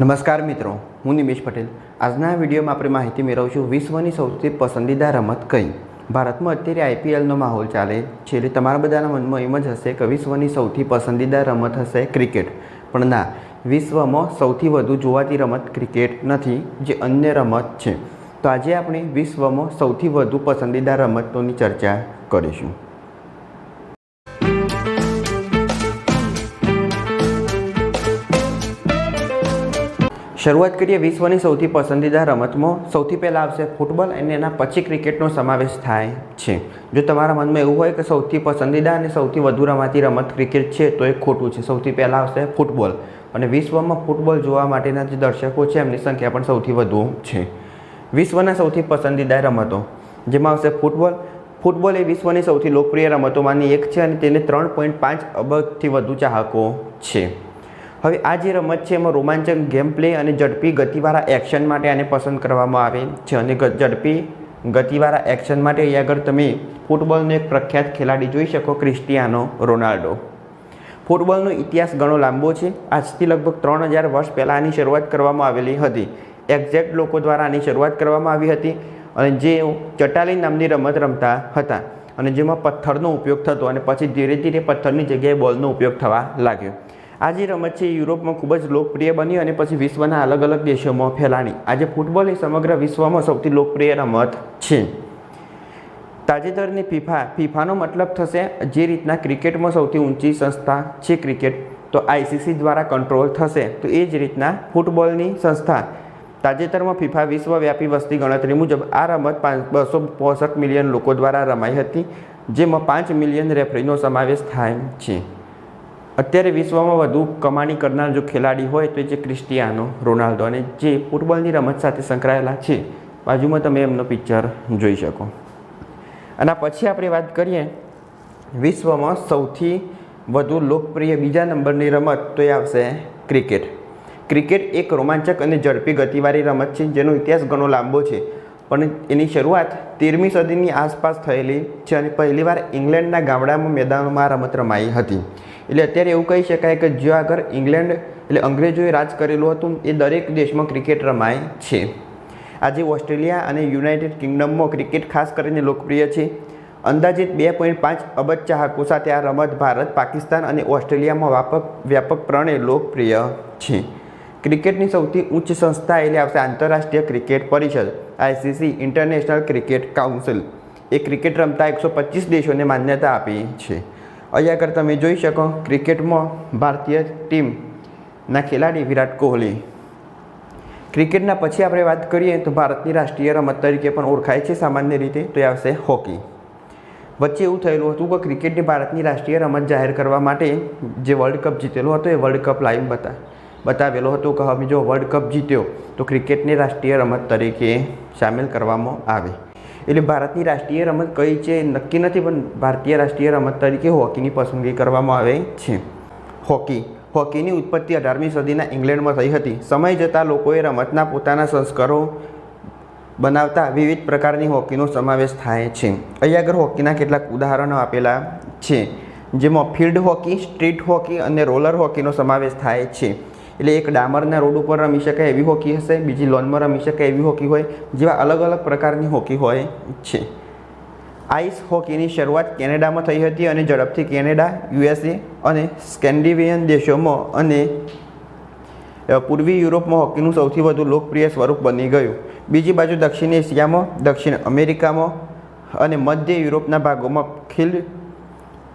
નમસ્કાર મિત્રો, હું નિમેશ પટેલ. આજના વિડીયોમાં આપણે માહિતી મેળવશું વિશ્વની સૌથી પસંદીદા રમત કઈ? ભારતમાં અત્યારે આઈપીએલનો માહોલ ચાલે છે એટલે તમારા બધાના મનમાં એમ જ હશે કે વિશ્વની સૌથી પસંદીદા રમત હશે ક્રિકેટ. પણ ના, વિશ્વમાં સૌથી વધુ જોવાતી રમત ક્રિકેટ નથી, જે અન્ય રમત છે. તો આજે આપણે વિશ્વમાં સૌથી વધુ પસંદીદા રમતોની ચર્ચા કરીશું. શરૂઆત કરીએ વિશ્વની સૌથી પસંદીદા રમતમાં. સૌથી પહેલાં આવશે ફૂટબોલ અને એના પછી ક્રિકેટનો સમાવેશ થાય છે. જો તમારા મનમાં એવું હોય કે સૌથી પસંદીદા અને સૌથી વધુ રમાતી રમત ક્રિકેટ છે, તો એ ખોટું છે. સૌથી પહેલાં આવશે ફૂટબોલ. અને વિશ્વમાં ફૂટબોલ જોવા માટેના જે દર્શકો છે, એમની સંખ્યા પણ સૌથી વધુ છે. વિશ્વના સૌથી પસંદીદા રમતો. જેમાં આવશે ફૂટબોલ. ફૂટબોલ એ વિશ્વની સૌથી લોકપ્રિય રમતોમાંની એક છે અને તેને ત્રણ પોઈન્ટ પાંચ અબજથી વધુ ચાહકો છે. હવે આ જે રમત છે એમાં રોમાંચક ગેમ પ્લે અને ઝડપી ગતિવાળા એક્શન માટે આને પસંદ કરવામાં આવે છે અને ઝડપી ગતિવાળા એક્શન માટે અહીં આગળ તમે ફૂટબોલનો એક પ્રખ્યાત ખેલાડી જોઈ શકો, ક્રિસ્ટિયાનો રોનાલ્ડો. ફૂટબોલનો ઇતિહાસ ઘણો લાંબો છે. આજથી લગભગ ત્રણ હજાર વર્ષ પહેલાં આની શરૂઆત કરવામાં આવેલી હતી. એક્ઝેક્ટ લોકો દ્વારા આની શરૂઆત કરવામાં આવી હતી અને જે ચટાલી નામની રમત રમતા હતા અને જેમાં પથ્થરનો ઉપયોગ થતો અને પછી ધીરે ધીરે પથ્થરની જગ્યાએ બોલનો ઉપયોગ થવા લાગ્યો. આ જે રમત છે યુરોપમાં ખૂબ જ લોકપ્રિય બની અને પછી વિશ્વના અલગ અલગ દેશોમાં ફેલાણી. આજે ફૂટબોલ એ સમગ્ર વિશ્વમાં સૌથી લોકપ્રિય રમત છે. તાજેતરની ફીફા, ફીફાનો મતલબ થશે જે રીતના ક્રિકેટમાં સૌથી ઊંચી સંસ્થા છે ક્રિકેટ. તો આઈસીસી દ્વારા કંટ્રોલ થશે. તો એ જ રીતના ફૂટબોલની સંસ્થા. તાજેતરમાં ફીફા વિશ્વવ્યાપી વસ્તી ગણતરી મુજબ આ રમત પાંચ, બસો પોસઠ મિલિયન લોકો દ્વારા રમાઈ હતી, જેમાં પાંચ મિલિયન રેફરીનો સમાવેશ થાય છે. અત્યારે વિશ્વમાં વધુ કમાણી કરનાર જો ખેલાડી હોય તો એ છે ક્રિસ્ટિયાનો રોનાલ્ડો અને જે ફૂટબોલની રમત સાથે સંકળાયેલા છે, બાજુમાં તમે એમનો પિક્ચર જોઈ શકો. અને પછી આપણે વાત કરીએ, વિશ્વમાં સૌથી વધુ લોકપ્રિય બીજા નંબરની રમત તો એ આવશે ક્રિકેટ. ક્રિકેટ એક રોમાંચક અને ઝડપી ગતિવાળી રમત છે, જેનો ઇતિહાસ ઘણો લાંબો છે, પણ એની શરૂઆત તેરમી સદીની આસપાસ થયેલી છે અને પહેલીવાર ઇંગ્લેન્ડના ગામડામાં મેદાનોમાં રમત રમાઈ હતી. એટલે અત્યારે એવું કહી શકાય કે જ્યાં આગળ ઇંગ્લેન્ડ એટલે અંગ્રેજોએ રાજ કરેલું હતું, એ દરેક દેશમાં ક્રિકેટ રમાય છે. આજે ઓસ્ટ્રેલિયા અને યુનાઇટેડ કિંગડમમાં ક્રિકેટ ખાસ કરીને લોકપ્રિય છે. અંદાજિત બે પોઈન્ટ પાંચ અબજ ચાહકો સાથે આ રમત ભારત, પાકિસ્તાન અને ઓસ્ટ્રેલિયામાં વ્યાપક વ્યાપકપણે લોકપ્રિય છે. ક્રિકેટની સૌથી ઉચ્ચ સંસ્થા એટલે આવશે આંતરરાષ્ટ્રીય ક્રિકેટ પરિષદ, આઈસીસી ઇન્ટરનેશનલ ક્રિકેટ કાઉન્સિલ. એ ક્રિકેટ રમતા એકસો પચીસ દેશોને માન્યતા આપી છે. અહીં આગળ તમે જોઈ શકો, ક્રિકેટમાં ભારતીય ટીમના ખેલાડી વિરાટ કોહલી. ક્રિકેટના પછી આપણે વાત કરીએ તો ભારતની રાષ્ટ્રીય રમત તરીકે પણ ઓળખાય છે સામાન્ય રીતે, તો એ આવશે હોકી. વચ્ચે એવું થયેલું હતું કે ક્રિકેટની ભારતની રાષ્ટ્રીય રમત જાહેર કરવા માટે જે વર્લ્ડ કપ જીતેલો હતો, એ વર્લ્ડ કપ લાઈવ બતા, બતાવેલો હતો કે હવે જો વર્લ્ડ કપ જીત્યો, તો ક્રિકેટને રાષ્ટ્રીય રમત તરીકે સામેલ કરવામાં આવે. એટલે ભારતની રાષ્ટ્રીય રમત કઈ છે નક્કી નથી, પણ ભારતીય રાષ્ટ્રીય રમત તરીકે હોકીની પસંદગી કરવામાં આવે છે. હોકી, હોકીની ઉત્પત્તિ અઢારમી સદીના ઇંગ્લેન્ડમાં થઈ હતી. સમય જતાં લોકોએ રમતના પોતાના સંસ્કારો બનાવતા વિવિધ પ્રકારની હોકીનો સમાવેશ થાય છે. અહીં આગળ હોકીના કેટલાક ઉદાહરણો આપેલા છે, જેમાં ફિલ્ડ હોકી, સ્ટ્રીટ હોકી અને રોલર હોકીનો સમાવેશ થાય છે. એટલે એક ડામરના રોડ ઉપર રમી શકાય એવી હોકી હશે, બીજી લોનમાં રમી શકાય એવી હોકી હોય, જેવા અલગ અલગ પ્રકારની હોકી હોય છે. આઈસ હોકીની શરૂઆત કેનેડામાં થઈ હતી અને ઝડપથી કેનેડા, યુએસએ અને સ્કેન્ડિનેવિયન દેશોમાં અને પૂર્વી યુરોપમાં હોકીનું સૌથી વધુ લોકપ્રિય સ્વરૂપ બની ગયું. બીજી બાજુ દક્ષિણ એશિયામાં, દક્ષિણ અમેરિકામાં અને મધ્ય યુરોપના ભાગોમાં ખીલ,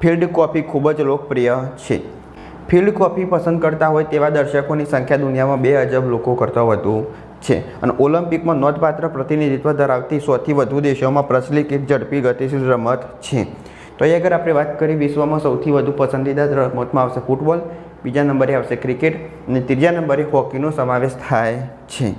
ફિલ્ડ કોફી ખૂબ જ લોકપ્રિય છે. ફિલ્ડ કોફી પસંદ કરતા હોય તેવા દર્શકોની સંખ્યા દુનિયામાં બે અજબ લોકો કરતાં વધુ છે. અને ઓલિમ્પિકમાં નોંધપાત્ર પ્રતિનિધિત્વ ધરાવતી સૌથી વધુ દેશોમાં પ્રચલિત એક ઝડપી ગતિશીલ રમત છે. તો અહીં આગળ આપણે વાત કરી વિશ્વમાં સૌથી વધુ પસંદીદા રમતમાં આવશે ફૂટબોલ, બીજા નંબરે આવશે ક્રિકેટ અને ત્રીજા નંબરે હોકીનો સમાવેશ થાય છે.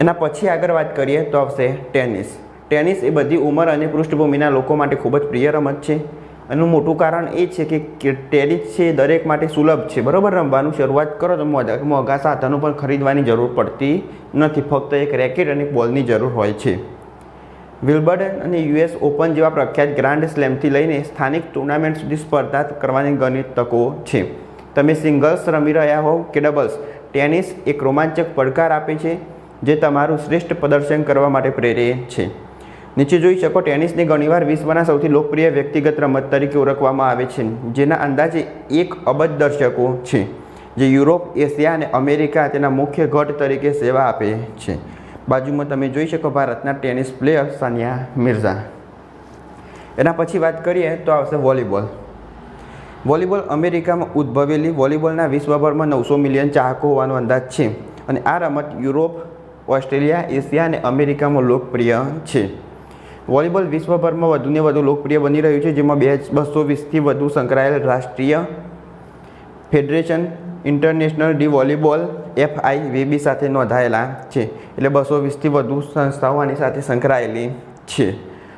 એના પછી આગળ વાત કરીએ તો આવશે ટેનિસ. ટેનિસ એ બધી ઉંમર અને પૃષ્ઠભૂમિના લોકો માટે ખૂબ જ પ્રિય રમત છે. એનું મોટું કારણ એ છે કે ટેનિસ છે દરેક માટે સુલભ છે. બરાબર? રમવાનું શરૂઆત કરો તો મોંઘા સાધનો પણ ખરીદવાની જરૂર પડતી નથી. ફક્ત એક રેકેટ અને બોલની જરૂર હોય છે. વિલ્બર્ડન અને યુએસ ઓપન જેવા પ્રખ્યાત ગ્રાન્ડ સ્લેમથી લઈને સ્થાનિક ટુર્નામેન્ટ સુધી સ્પર્ધા કરવાની ઘણી તકો છે. તમે સિંગલ્સ રમી રહ્યા હોવ કે ડબલ્સ? ટેનિસ એક રોમાંચક પડકાર આપે છે, જે તમારું શ્રેષ્ઠ પ્રદર્શન કરવા માટે પ્રેરે છે. નીચે જોઈ શકો, ટેનિસને ઘણીવાર વિશ્વના સૌથી લોકપ્રિય વ્યક્તિગત રમત તરીકે ઓળખવામાં આવે છે. જેના અંદાજે એક અબજ દર્શકો છે, જે યુરોપ, એશિયા અને અમેરિકા તેના મુખ્ય ગઢ તરીકે સેવા આપે છે. બાજુમાં તમે જોઈ શકો ભારતના ટેનિસ પ્લેયર સાનિયા મિર્ઝા. એના પછી વાત કરીએ તો આવશે વોલીબોલ. વોલીબોલ અમેરિકામાં ઉદ્ભવેલી વોલીબોલના વિશ્વભરમાં નવસો મિલિયન ચાહકો હોવાનો અંદાજ છે અને આ રમત યુરોપ, ઓસ્ટ્રેલિયા, એશિયા અને અમેરિકામાં લોકપ્રિય છે. વોલીબોલ વિશ્વભરમાં વધુને વધુ લોકપ્રિય બની રહ્યું છે, જેમાં બે બસો વીસથી વધુ સંકળાયેલ રાષ્ટ્રીય federation international de volleyball FIVB સાથે નોંધાયેલા છે. એટલે બસો વીસથી વધુ સંસ્થાઓ આની સાથે સંકળાયેલી છે.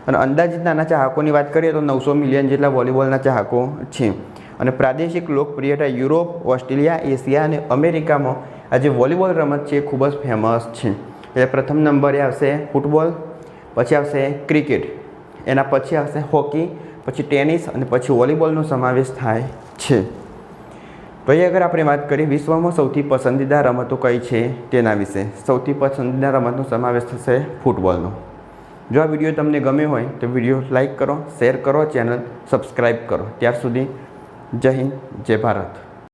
અને અંદાજિત નાના ચાહકોની વાત કરીએ તો નવસો મિલિયન જેટલા વોલીબોલના ચાહકો છે. અને પ્રાદેશિક લોકપ્રિયતા યુરોપ, ઓસ્ટ્રેલિયા, એશિયા અને અમેરિકામાં આજે વોલીબોલ રમત છે ખૂબ જ ફેમસ છે. એટલે પ્રથમ નંબરે આવશે ફૂટબોલ. પછી આવશે ક્રિકેટ. એના પછી આવશે હોકી, પછી ટેનિસ અને પછી વોલીબોલનો સમાવેશ થાય છે. ભાઈ અગર આપણે વાત કરીએ વિશ્વમાં સૌથી પસંદીદા રમતો કઈ છે તેના વિશે? સૌથી પસંદીદા રમતનો સમાવેશ થશે ફૂટબોલનો. જો આ વીડિયો તમને ગમે હોય તો વીડિયો લાઇક કરો, શેર કરો, ચેનલ સબસ્ક્રાઈબ કરો. ત્યાર સુધી જય હિન્દ, જય ભારત.